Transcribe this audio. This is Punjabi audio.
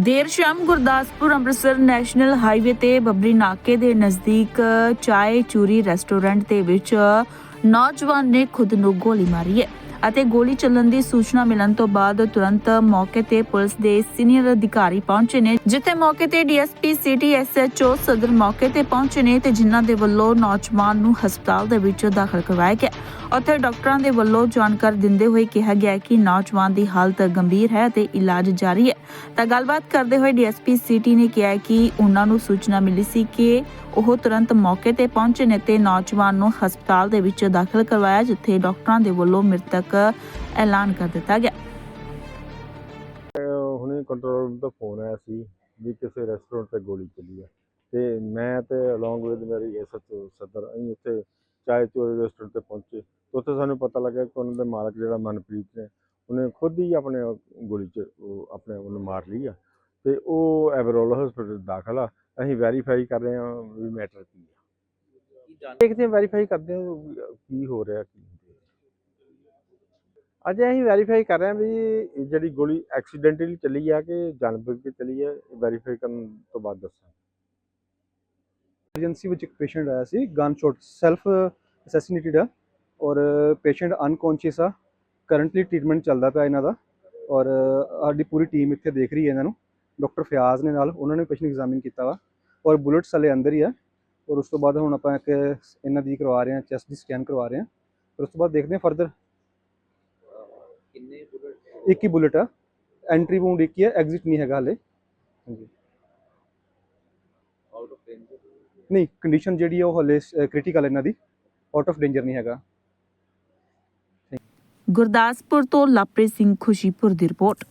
ਦੇਰ ਸ਼ਾਮ ਗੁਰਦਾਸਪੁਰ ਅੰਮ੍ਰਿਤਸਰ ਨੈਸ਼ਨਲ ਹਾਈਵੇ ਤੇ ਬੱਬਰੀ ਨਾਕੇ ਦੇ ਨਜ਼ਦੀਕ ਚਾਏ ਚੂਰੀ ਰੈਸਟੋਰੈਂਟ ਦੇ ਵਿੱਚ ਨੌਜਵਾਨ ਨੇ ਖੁਦ ਨੂੰ ਗੋਲੀ ਮਾਰੀ ਹੈ। ਅਤੇ ਗੋਲੀ ਚੱਲਣ ਦੀ ਸੂਚਨਾ ਮਿਲਣ ਤੋਂ ਬਾਅਦ ਤੁਰੰਤ ਮੌਕੇ ਤੇ ਪੁਲਿਸ ਦੇ ਸੀਨੀਅਰ ਅਧਿਕਾਰੀ ਪਹੁੰਚੇ ਨੇ, ਜਿੱਥੇ ਮੌਕੇ ਤੇ ਡੀਐਸਪੀ ਸਿਟੀ ਐਸਐਚਓ ਸਦਰ ਮੌਕੇ ਤੇ ਪਹੁੰਚੇ ਨੇ ਤੇ ਜਿਨ੍ਹਾਂ ਦੇ ਵੱਲੋਂ ਨੌਜਵਾਨ ਨੂੰ ਹਸਪਤਾਲ ਦੇ ਵਿੱਚ ਦਾਖਲ ਕਰਵਾਇਆ ਗਿਆ। ਉੱਥੇ ਡਾਕਟਰਾਂ ਦੇ ਵੱਲੋਂ ਜਾਣਕਾਰੀ ਦਿੰਦੇ ਹੋਏ ਕਿਹਾ ਗਿਆ ਕਿ ਨੌਜਵਾਨ ਦੀ ਹਾਲਤ ਗੰਭੀਰ ਹੈ ਤੇ ਇਲਾਜ ਜਾਰੀ ਹੈ। ਤਾਂ ਗੱਲਬਾਤ ਕਰਦੇ ਹੋਏ ਡੀਐਸਪੀ ਸਿਟੀ ਨੇ ਕਿਹਾ ਕਿ ਉਹਨਾਂ ਨੂੰ ਸੂਚਨਾ ਮਿਲੀ ਸੀ ਕਿ ਉਹ ਤੁਰੰਤ ਮੌਕੇ ਤੇ ਪਹੁੰਚੇ ਨੇ ਤੇ ਨੌਜਵਾਨ ਨੂੰ ਹਸਪਤਾਲ ਦੇ ਵਿੱਚ ਦਾਖਲ ਕਰਵਾਇਆ, ਜਿੱਥੇ ਡਾਕਟਰਾਂ ਦੇ ਵੱਲੋਂ ਮ੍ਰਿਤਕ ਐਲਾਨ ਕਰ ਦਿੱਤਾ ਗਿਆ। ਹੁਣੇ ਕੰਟਰੋਲ ਰੂਮ ਤੋਂ ਫੋਨ ਆਇਆ ਸੀ ਵੀ ਕਿਸੇ ਰੈਸਟੋਰੈਂਟ ਤੇ ਗੋਲੀ ਚੱਲੀ ਹੈ ਤੇ ਮੈਂ ਤੇ ਅਲੋਂਗ ਵਿਦ ਮੇਰੀ ਐਸਐਚਓ ਸਦਰ, ਅਸੀਂ ਉੱਥੇ ਚਾਏ ਚੋਰੀ ਰੈਸਟੋਰੈਂਟ ਤੇ ਪਹੁੰਚੇ। ਉੱਥੇ ਸਾਨੂੰ ਪਤਾ ਲੱਗਾ ਕਿ ਉਹਨਾਂ ਦੇ ਮਾਲਕ ਜਿਹੜਾ ਮਨਪ੍ਰੀਤ ਨੇ, ਉਹਨੇ ਖੁਦ ਹੀ ਆਪਣੇ ਗੋਲੀ ਚ ਆਪਣੇ ਆਪ ਮਾਰ ਲਈ ਆ। ਤੇ ਉਹ ਐਵਰੋਲ ਹਸਪੀਟਲ ਦਾਖਲ ਆ। ਅਸੀਂ ਵੈਰੀਫਾਈ ਕਰ ਰਹੇ ਹਾਂ ਵੀ ਮੈਟਰ ਕੀ ਆ। ਦੇਖਦੇ ਹਾਂ ਵੈਰੀਫਾਈ ਕਰਦੇ ਹਾਂ ਕੀ ਹੋ ਰਿਹਾ ਕੀ। ਅੱਜ ਅਸੀਂ ਵੈਰੀਫਾਈ ਕਰ ਰਹੇ ਹਾਂ ਵੀ ਜਿਹੜੀ ਗੋਲੀ ਐਕਸੀਡੈਂਟਲੀ ਚੱਲੀ ਆ ਕਿ ਜਾਣਬੁੱਝ ਕੇ ਚੱਲੀ ਹੈ ਵੈਰੀਫਾਈ ਕਰਨ ਤੋਂ ਬਾਅਦ ਦੱਸਾਂ। ਐਮਰਜੈਂਸੀ ਵਿੱਚ ਇੱਕ ਪੇਸ਼ੈਂਟ ਆਇਆ ਸੀ ਗਨ ਸ਼ਾਟ ਸੈਲਫ ਅਸੈਸੀਨੇਟਡ ਆ ਔਰ ਪੇਸ਼ੈਂਟ ਅਨਕੌਂਸ਼ੀਅਸ ਆ। ਕਰੰਟਲੀ ਟ੍ਰੀਟਮੈਂਟ ਚੱਲਦਾ ਪਿਆ ਇਹਨਾਂ ਦਾ ਔਰ ਸਾਡੀ ਪੂਰੀ ਟੀਮ ਇੱਥੇ ਦੇਖ ਰਹੀ ਹੈ ਇਹਨਾਂ ਨੂੰ। ਡਾਕਟਰ ਫਿਆਜ਼ ਨੇ ਨਾਲ ਉਹਨਾਂ ਨੇ ਪੇਸ਼ੈਂਟ ਐਗਜ਼ਾਮਿਨ ਕੀਤਾ ਵਾ। ਔਰ ਬੁਲੇਟਸ ਹਲੇ ਅੰਦਰ ਹੀ ਆ। ਔਰ ਉਸ ਤੋਂ ਬਾਅਦ ਹੁਣ ਆਪਾਂ ਇੱਕ ਇਹਨਾਂ ਦੀ ਕਰਵਾ ਰਹੇ ਹਾਂ ਚੈਸਟ ਦੀ ਸਕੈਨ ਕਰਵਾ ਰਹੇ ਹਾਂ। ਫਿਰ ਉਸ ਤੋਂ ਬਾਅਦ ਦੇਖਦੇ ਹਾਂ ਫਰਦਰ ਕਿੰਨੇ ਬੁਲਟ ਇੱਕ ਹੀ ਬੁਲੇਟ ਆ। ਐਂਟਰੀ ਵੂੰਡ ਇੱਕ ਹੀ ਹੈ ਐਗਜ਼ਿਟ ਨਹੀਂ ਹੈਗਾ ਹਲੇ। ਹਾਂਜੀ। ਆਊਟ ਆਫ ਰੇਂਜ ਨਹੀਂ ਕੰਡੀਸ਼ਨ ਜਿਹੜੀ ਆ ਉਹ ਹਲੇ ਕ੍ਰਿਟੀਕਲ ਇਹਨਾਂ ਦੀ। ਆਊਟ ਆਫ ਡੇਂਜਰ ਨਹੀਂ ਹੈਗਾ। ਗੁਰਦਾਸਪੁਰ ਤੋਂ ਲਵਪ੍ਰੀਤ ਸਿੰਘ ਖੁਸ਼ੀਪੁਰ ਦੀ ਰਿਪੋਰਟ।